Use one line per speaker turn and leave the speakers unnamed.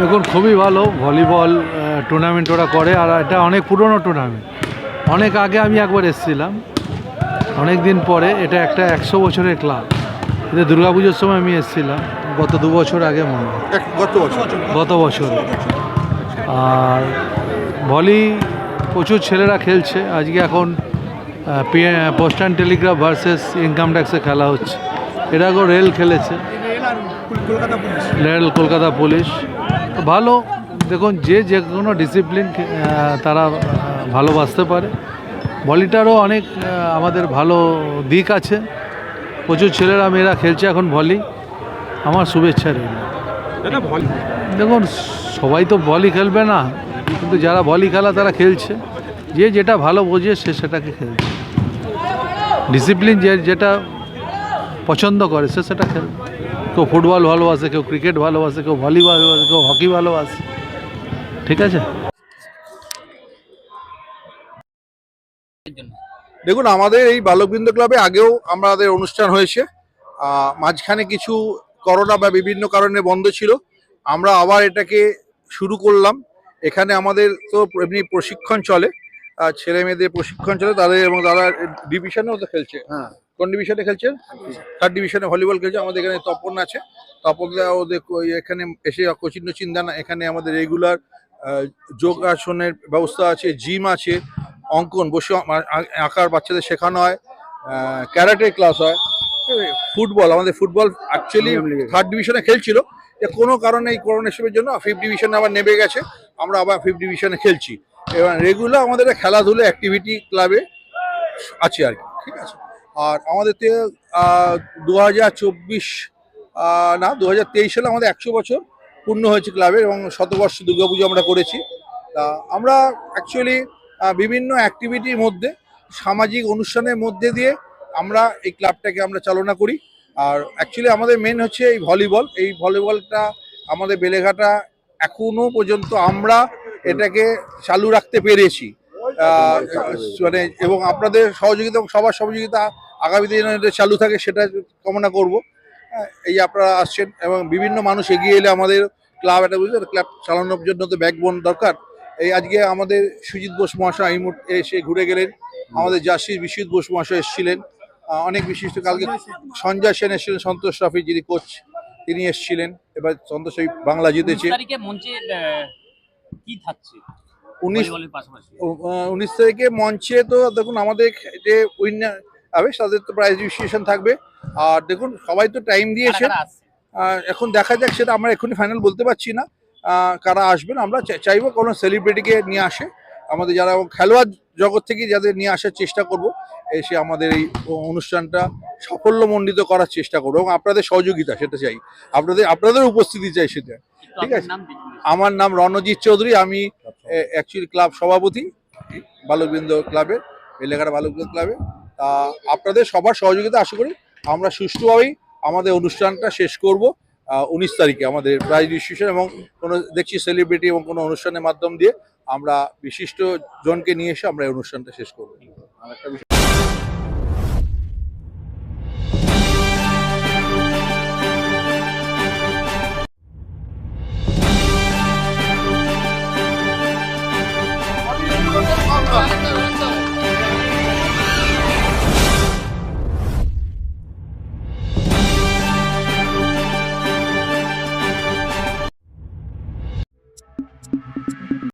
দেখুন খুবই ভালো ভলিবল টুর্নামেন্ট ওরা করে আর এটা অনেক পুরনো টুর্নামেন্ট অনেক আগে আমি একবার এসেছিলাম অনেক দিন পরে এটা একটা একশো বছরের ক্লাব এটা দুর্গাপুজোর সময় আমি এসেছিলাম গত দু বছর আগে মনে হয়।
গত বছর।
গত বছর। আর ভলি প্রচুর ছেলেরা খেলছে আজকে এখন post and telegraph versus income ট্যাক্সে খেলা হচ্ছে। এর আগেও রেল খেলেছে। Rail Kolkata police. ভালো। দেখুন যে যে কোনো ডিসিপ্লিন তারা ভালোবাসতে পারে। ভলিটারও অনেক আমাদের ভালো দিক আছে। প্রচুর ছেলেরা মেয়েরা খেলছে এখন ভলি আমার শুভেচ্ছা রইল। দেখুন সবাই তো বলই খেলবে না কিন্তু যারা ভলি খেলা তারা খেলছে। যে যেটা ভালো বোঝে সে সেটাকে খেলছে। ডিসিপ্লিন যে যেটা পছন্দ করে সে সেটা খেলবে। কেউ ফুটবল ভালোবাসে কেউ ক্রিকেট ভালোবাসে কেউ ভলি ভালোবাসে কেউ হকি ভালোবাসে। ঠিক আছে?
দেখুন আমাদের এই বালকবৃন্দ ক্লাবে আগেও আমাদের অনুষ্ঠান হয়েছে। মাঝখানে কিছু করোনা বা বিভিন্ন কারণে বন্ধ ছিল। আমরা আবার এটাকে শুরু করলাম। এখানে আমাদের তো এমনি প্রশিক্ষণ চলে। ছেলে মেয়েদের প্রশিক্ষণ চলে তাদের এবং তারা ডিভিশনেও তো খেলছে।
হ্যাঁ।
কোন ডিভিশনে খেলছেন থার্ড ডিভিশনে ভলিবল খেলছে আমাদের এখানে তপন আছে। তপন ওদের এখানে এসে কচিন্ন টোচিন দেন এখানে আমাদের রেগুলার যোগাসনের ব্যবস্থা আছে জিম আছে অঙ্কন বসে আঁকার বাচ্চাদের শেখানো হয় ক্যারাটে ক্লাস হয় ফুটবল আমাদের ফুটবল অ্যাকচুয়ালি থার্ড ডিভিশনে খেলছিল। যে কোনো কারণে এই করোনা হিসেবের জন্য ফিফথ ডিভিশনে আবার নেমে গেছে আমরা আবার ফিফথ ডিভিশনে খেলছি। এবার রেগুলার আমাদের খেলাধুলো অ্যাক্টিভিটি ক্লাবে আছে আর কি ঠিক আছে? আর আমাদের থেকে দু হাজার চব্বিশ না দু হাজার তেইশ সালে আমাদের একশো বছর পূর্ণ হয়েছে ক্লাবের এবং শতবর্ষ দুর্গাপুজো আমরা করেছি। তা আমরা অ্যাকচুয়ালি বিভিন্ন অ্যাক্টিভিটির মধ্যে, সামাজিক অনুষ্ঠানের মধ্যে দিয়ে আমরা এই ক্লাবটাকে আমরা চালনা করি। আর অ্যাকচুয়ালি আমাদের মেন হচ্ছে এই ভলিবল এই ভলিবলটা আমাদের বেলেঘাটা এখনও পর্যন্ত আমরা এটাকে চালু রাখতে পেরেছি। মানে এবং আপনাদের সহযোগিতা এবং সবার সহযোগিতা আগামী দিনে চালু থাকে সেটা কামনা করব। হ্যাঁ, এই আপনারা আসছেন এবং বিভিন্ন মানুষ এগিয়ে এলে আমাদের ক্লাব এটা বুঝলেন ক্লাব চালানোর জন্য তো ব্যাকবোন দরকার। এই আজকে আমাদের সুজিত বোস মহাশয় এই মুহূর্তে এসে ঘুরে গেলেন। আমাদের জাসির বিশ্বজিৎ বোস মহাশয় এসেছিলেন। অনেক বিশিষ্ট কালকে সঞ্জয় সেন। এসেছিলেন সন্তোষ ট্রফি যিনি কোচ তিনি এসেছিলেন। এবার সন্তোষ বাংলা জিতেছে।
মঞ্চে কি থাকছে?
উনিশ উনিশ তারিখে মঞ্চে তো দেখুন আমাদের যে উইনার হবে তাদের তো প্রাইজ ডিস্ট্রিবিউশন থাকবে। আর দেখুন সবাই তো টাইম দিয়েছে। এখন দেখা যাক সেটা আমরা এখনই ফাইনাল বলতে পারছি না। কারা আসবেন আমরা চাইব কোনো সেলিব্রিটিকে নিয়ে আসে। আমাদের যারা খেলোয়াড় জগৎ থেকে যাদের নিয়ে আসার চেষ্টা করব এসে আমাদের এই অনুষ্ঠানটা সাফল্যমণ্ডিত করার চেষ্টা করব এবং আপনাদের সহযোগিতা সেটা চাই। আপনাদের আপনাদের উপস্থিতি চাই সেটা। ঠিক আছে। আমার নাম রণজিৎ চৌধুরী আমি অ্যাকচুয়ালি ক্লাব সভাপতি বালকবৃন্দ ক্লাবে এলাকার বালকবৃন্দ ক্লাবে তা আপনাদের সবার সহযোগিতা আশা করি আমরা সুষ্ঠুভাবেই আমাদের অনুষ্ঠানটা শেষ করব। উনিশ তারিখে আমাদের প্রাইজ ডিস্ট্রিবিউশন এবং কোনো দেখছি সেলিব্রিটি এবং কোনো অনুষ্ঠানের মাধ্যম দিয়ে আমরা বিশিষ্ট জনকে নিয়ে এসে আমরা এই অনুষ্ঠানটা শেষ করব।